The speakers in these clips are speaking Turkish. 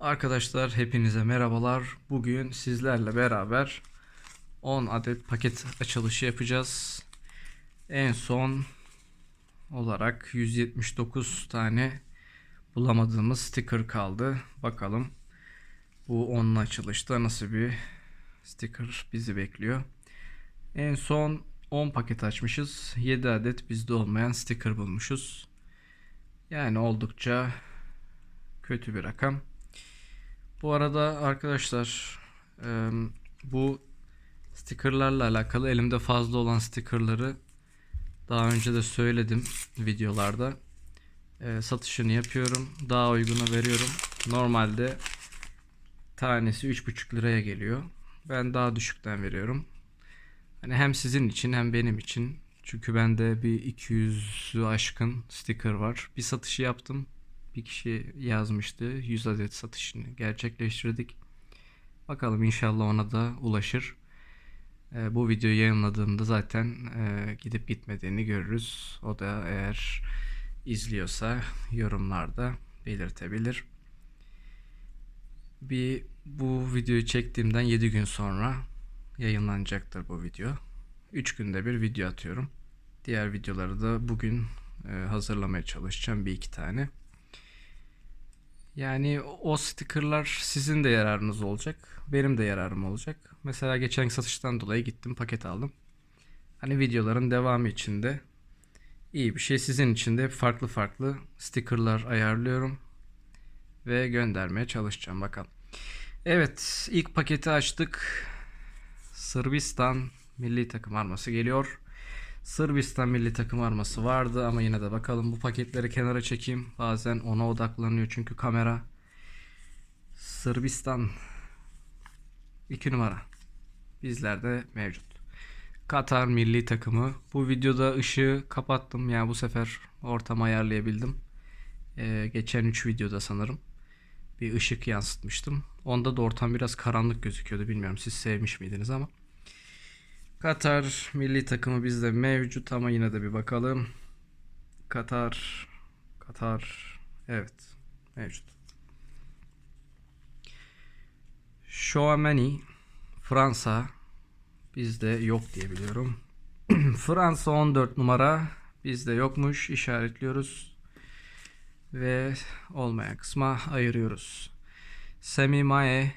Arkadaşlar hepinize merhabalar. Bugün sizlerle beraber 10 adet paket açılışı yapacağız. En son olarak 179 tane bulamadığımız sticker kaldı. Bakalım bu 10 açılışta nasıl bir sticker bizi bekliyor. En son 10 paket açmışız. 7 adet bizde olmayan sticker bulmuşuz. Yani oldukça kötü bir rakam. Bu arada arkadaşlar bu stickerlarla alakalı elimde fazla olan stickerları daha önce de söyledim videolarda. E, satışını yapıyorum. Daha uyguna veriyorum. Normalde tanesi 3,5 liraya geliyor. Ben daha düşükten veriyorum. Hani hem sizin için hem benim için. Çünkü bende bir 200'ü aşkın sticker var. Bir satışı yaptım. Bir kişi yazmıştı. 100 adet satışını gerçekleştirdik. Bakalım inşallah ona da ulaşır. Ee, bu videoyu yayınladığımda zaten e, gidip gitmediğini görürüz. O da eğer izliyorsa yorumlarda belirtebilir. Bir bu videoyu çektiğimden 7 gün sonra yayınlanacaktır bu video. 3 günde bir video atıyorum. Diğer videoları da bugün e, hazırlamaya çalışacağım bir iki tane. Yani o stickerlar sizin de yararınız olacak. Benim de yararım olacak. Mesela geçen satıştan dolayı gittim paket aldım. Hani videoların devamı için de iyi bir şey. Sizin için de farklı farklı stickerlar ayarlıyorum. Ve göndermeye çalışacağım bakalım. Evet ilk paketi açtık. Sırbistan milli takım arması geliyor. Sırbistan milli takım arması vardı ama yine de bakalım bu paketleri kenara çekeyim. Bazen ona odaklanıyor çünkü kamera. Sırbistan 2 numara. Bizlerde mevcut. Katar milli takımı. Bu videoda ışığı kapattım. Yani bu sefer ortamı ayarlayabildim. Ee, geçen 3 videoda sanırım bir ışık yansıtmıştım. Onda da ortam biraz karanlık gözüküyordu. Bilmiyorum siz sevmiş miydiniz ama. Katar milli takımı bizde mevcut ama yine de bir bakalım. Katar Katar evet mevcut. Chouameni Fransa bizde yok diye biliyorum. Fransa 14 numara bizde yokmuş işaretliyoruz ve olmayan kısma ayırıyoruz. Semi Mae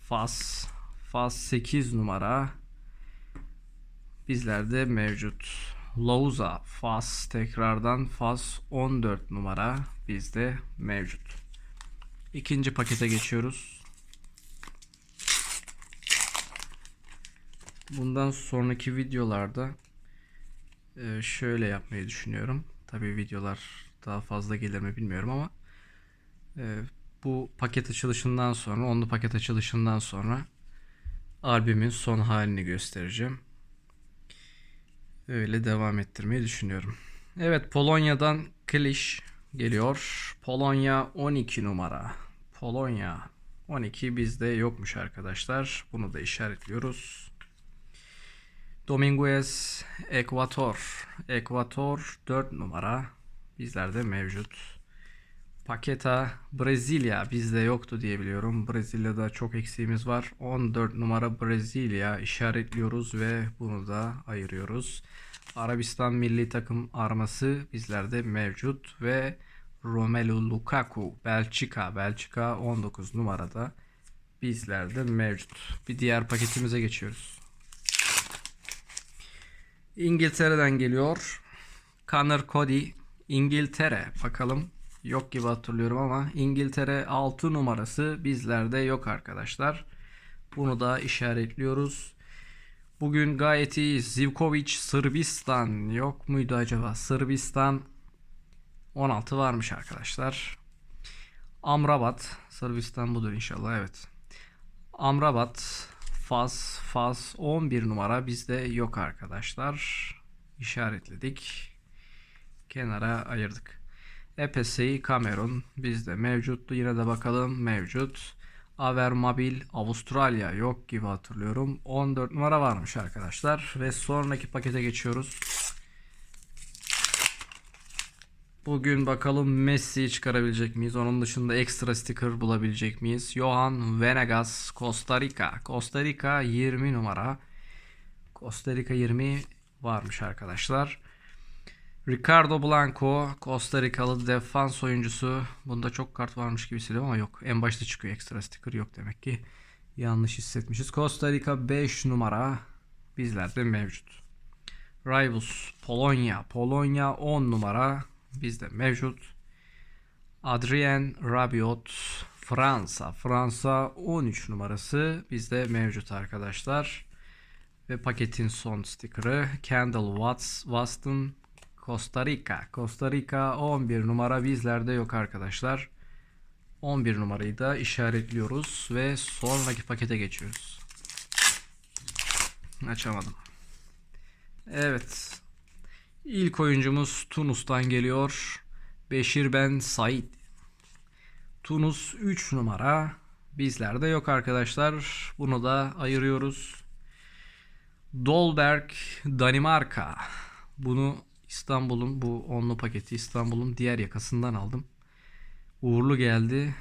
Fas Fas 8 numara bizlerde mevcut. Louza Fas tekrardan Fas 14 numara bizde mevcut. İkinci pakete geçiyoruz. Bundan sonraki videolarda e, şöyle yapmayı düşünüyorum. Tabii videolar daha fazla gelir mi bilmiyorum ama e, bu paket açılışından sonra, onlu paket açılışından sonra albümün son halini göstereceğim. Öyle devam ettirmeyi düşünüyorum. Evet Polonya'dan Kliş geliyor. Polonya 12 numara. Polonya 12 bizde yokmuş arkadaşlar. Bunu da işaretliyoruz. Dominguez Ekvator. Ekvator 4 numara. Bizlerde mevcut. Paketa Brezilya bizde yoktu diye biliyorum. Brezilya'da çok eksiğimiz var. 14 numara Brezilya işaretliyoruz ve bunu da ayırıyoruz. Arabistan milli takım arması bizlerde mevcut ve Romelu Lukaku Belçika Belçika 19 numarada bizlerde mevcut. Bir diğer paketimize geçiyoruz. İngiltere'den geliyor. Connor Cody İngiltere bakalım yok gibi hatırlıyorum ama İngiltere 6 numarası bizlerde yok arkadaşlar. Bunu da işaretliyoruz. Bugün gayet iyi. Zivkovic Sırbistan yok muydu acaba? Sırbistan 16 varmış arkadaşlar. Amrabat Sırbistan budur inşallah evet. Amrabat Fas Fas 11 numara bizde yok arkadaşlar. İşaretledik. Kenara ayırdık. EPS'i Cameron bizde mevcuttu. Yine de bakalım mevcut. Avermobil Avustralya yok gibi hatırlıyorum. 14 numara varmış arkadaşlar. Ve sonraki pakete geçiyoruz. Bugün bakalım Messi'yi çıkarabilecek miyiz? Onun dışında ekstra sticker bulabilecek miyiz? Johan Venegas, Costa Rica. Costa Rica 20 numara. Costa Rica 20 varmış arkadaşlar. Ricardo Blanco, Costa Rikalı defans oyuncusu. Bunda çok kart varmış gibi hissediyorum ama yok. En başta çıkıyor ekstra sticker yok demek ki. Yanlış hissetmişiz. Costa Rica 5 numara. Bizlerde mevcut. Rivals Polonya. Polonya 10 numara. Bizde mevcut. Adrien Rabiot Fransa. Fransa 13 numarası bizde mevcut arkadaşlar. Ve paketin son sticker'ı Kendall Watts Waston Costa Rica. Costa Rica 11 numara bizlerde yok arkadaşlar. 11 numarayı da işaretliyoruz ve sonraki pakete geçiyoruz. Açamadım. Evet. İlk oyuncumuz Tunus'tan geliyor. Beşir Ben Said. Tunus 3 numara. Bizlerde yok arkadaşlar. Bunu da ayırıyoruz. Dolberg Danimarka. Bunu İstanbul'un bu onlu paketi İstanbul'un diğer yakasından aldım. Uğurlu geldi.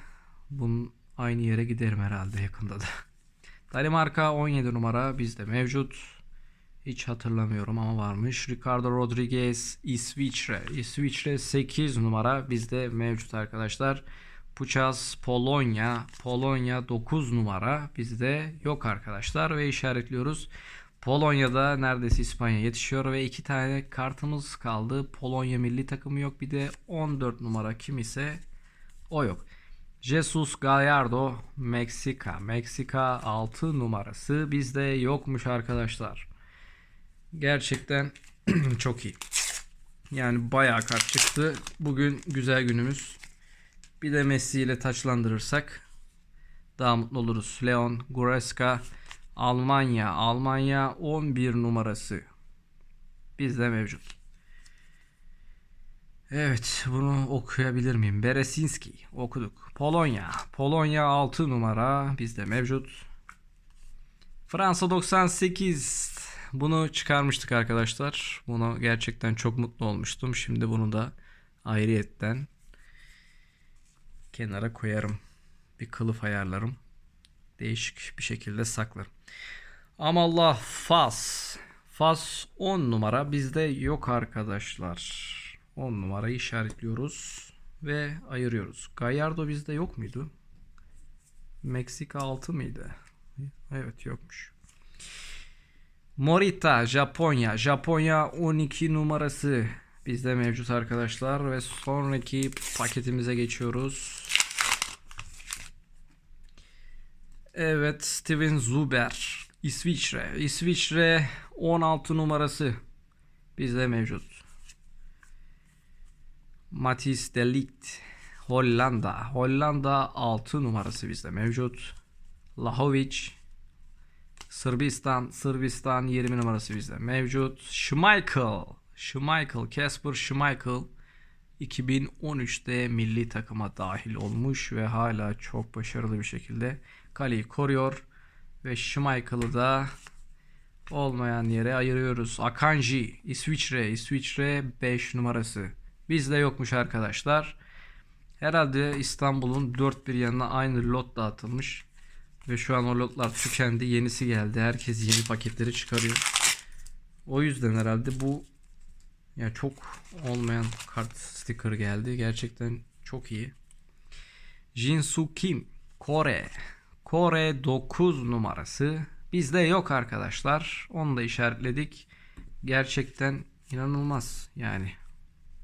Bunun aynı yere giderim herhalde yakında da. Danimarka 17 numara bizde mevcut. Hiç hatırlamıyorum ama varmış. Ricardo Rodriguez İsviçre. İsviçre 8 numara bizde mevcut arkadaşlar. Puchas Polonya. Polonya 9 numara bizde yok arkadaşlar ve işaretliyoruz. Polonya'da neredeyse İspanya yetişiyor ve iki tane kartımız kaldı. Polonya milli takımı yok. Bir de 14 numara kim ise o yok. Jesus Gallardo Meksika. Meksika 6 numarası bizde yokmuş arkadaşlar. Gerçekten çok iyi. Yani bayağı kart çıktı. Bugün güzel günümüz. Bir de Messi ile taçlandırırsak daha mutlu oluruz. Leon Goretzka Almanya. Almanya 11 numarası. Bizde mevcut. Evet bunu okuyabilir miyim? Beresinski okuduk. Polonya. Polonya 6 numara bizde mevcut. Fransa 98. Bunu çıkarmıştık arkadaşlar. Buna gerçekten çok mutlu olmuştum. Şimdi bunu da ayrıyetten kenara koyarım. Bir kılıf ayarlarım. Değişik bir şekilde saklarım. Amallah Fas. Fas 10 numara bizde yok arkadaşlar. 10 numarayı işaretliyoruz ve ayırıyoruz. Gallardo bizde yok muydu? Meksika 6 mıydı? Evet yokmuş. Morita Japonya. Japonya 12 numarası bizde mevcut arkadaşlar ve sonraki paketimize geçiyoruz. Evet Steven Zuber İsviçre. İsviçre 16 numarası bizde mevcut. Matisse de Ligt Hollanda. Hollanda 6 numarası bizde mevcut. Lahovic Sırbistan. Sırbistan 20 numarası bizde mevcut. Schmeichel. Schmeichel. Casper Schmeichel 2013'te milli takıma dahil olmuş ve hala çok başarılı bir şekilde kaleyi koruyor. Ve Schmeichel'ı da olmayan yere ayırıyoruz. Akanji İsviçre. İsviçre 5 numarası. Bizde yokmuş arkadaşlar. Herhalde İstanbul'un dört bir yanına aynı lot dağıtılmış. Ve şu an o lotlar tükendi. Yenisi geldi. Herkes yeni paketleri çıkarıyor. O yüzden herhalde bu ya çok olmayan kart sticker geldi. Gerçekten çok iyi. Jinsu Kim Kore. Kore 9 numarası. Bizde yok arkadaşlar. Onu da işaretledik. Gerçekten inanılmaz yani.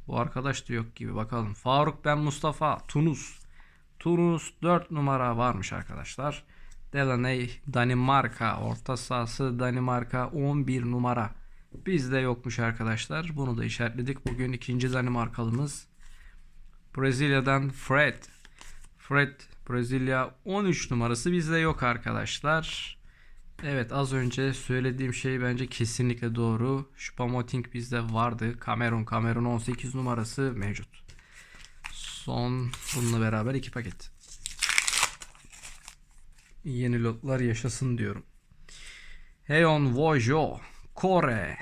Bu arkadaş da yok gibi bakalım. Faruk Ben Mustafa Tunus. Tunus 4 numara varmış arkadaşlar. Delaney Danimarka orta sahası Danimarka 11 numara. Bizde yokmuş arkadaşlar. Bunu da işaretledik. Bugün ikinci Danimarkalımız. Brezilya'dan Fred. Fred Brezilya 13 numarası bizde yok arkadaşlar. Evet az önce söylediğim şey bence kesinlikle doğru. Şupamoting bizde vardı. Cameron Cameron 18 numarası mevcut. Son bununla beraber iki paket. Yeni lotlar yaşasın diyorum. Heon Vojo Kore.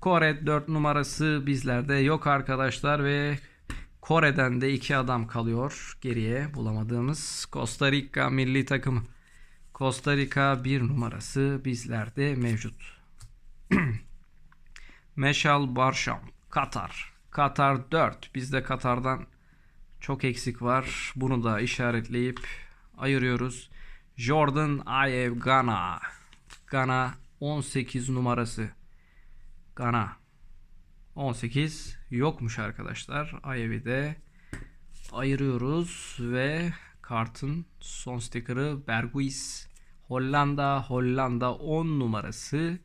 Kore 4 numarası bizlerde yok arkadaşlar ve Kore'den de iki adam kalıyor geriye bulamadığımız Costa Rica milli takımı. Costa Rica bir numarası bizlerde mevcut. Meşal Barşam Katar. Katar 4. Bizde Katar'dan çok eksik var. Bunu da işaretleyip ayırıyoruz. Jordan Ayew Gana. Gana 18 numarası. Gana 18 yokmuş arkadaşlar. Ayev'i de ayırıyoruz ve kartın son sticker'ı Berguis Hollanda Hollanda 10 numarası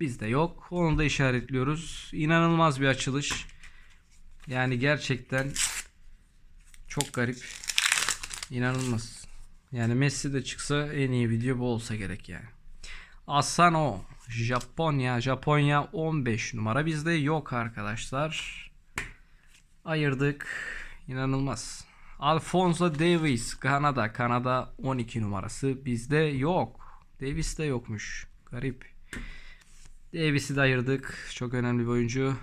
bizde yok. Onu da işaretliyoruz. İnanılmaz bir açılış. Yani gerçekten çok garip. İnanılmaz. Yani Messi de çıksa en iyi video bu olsa gerek yani. Asano Japonya Japonya 15 numara bizde yok arkadaşlar. Ayırdık. İnanılmaz. Alfonso Davis Kanada Kanada 12 numarası bizde yok. Davis de yokmuş. Garip. Davis'i de ayırdık. Çok önemli bir oyuncu.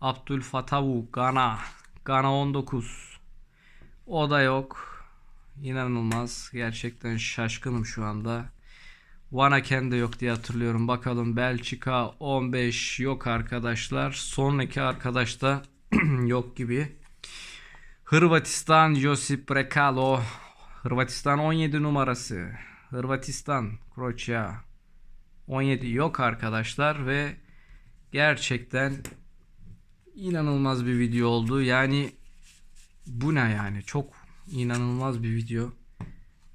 Abdül Fatavu Gana Gana 19. O da yok. İnanılmaz. Gerçekten şaşkınım şu anda. Vanaken de yok diye hatırlıyorum. Bakalım Belçika 15 yok arkadaşlar. Sonraki arkadaş da yok gibi. Hırvatistan Josip Brekalo. Hırvatistan 17 numarası. Hırvatistan Kroçya 17 yok arkadaşlar ve gerçekten inanılmaz bir video oldu. Yani bu ne yani? Çok inanılmaz bir video.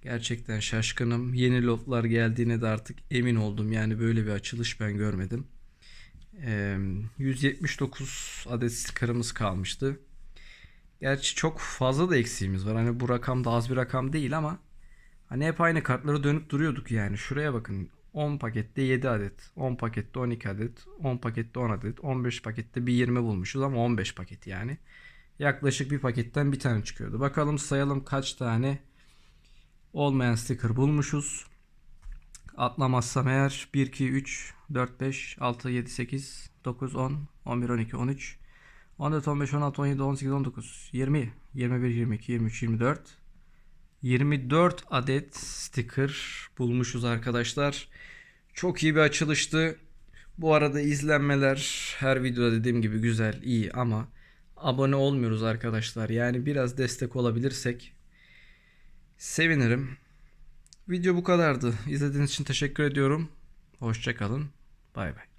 Gerçekten şaşkınım. Yeni lotlar geldiğine de artık emin oldum. Yani böyle bir açılış ben görmedim. Ee, 179 adet sticker'ımız kalmıştı. Gerçi çok fazla da eksiğimiz var. Hani bu rakam da az bir rakam değil ama hani hep aynı kartları dönüp duruyorduk yani. Şuraya bakın. 10 pakette 7 adet, 10 pakette 12 adet, 10 pakette 10 adet, 15 pakette bir 20 bulmuşuz ama 15 paket yani. Yaklaşık bir paketten bir tane çıkıyordu. Bakalım sayalım kaç tane olmayan sticker bulmuşuz. Atlamazsam eğer 1, 2, 3, 4, 5, 6, 7, 8, 9, 10, 11, 12, 13, 14, 15, 16, 17, 18, 19, 20, 21, 22, 23, 24, 24 adet sticker bulmuşuz arkadaşlar. Çok iyi bir açılıştı. Bu arada izlenmeler her videoda dediğim gibi güzel, iyi ama abone olmuyoruz arkadaşlar. Yani biraz destek olabilirsek sevinirim. Video bu kadardı. İzlediğiniz için teşekkür ediyorum. Hoşçakalın. Bay bay.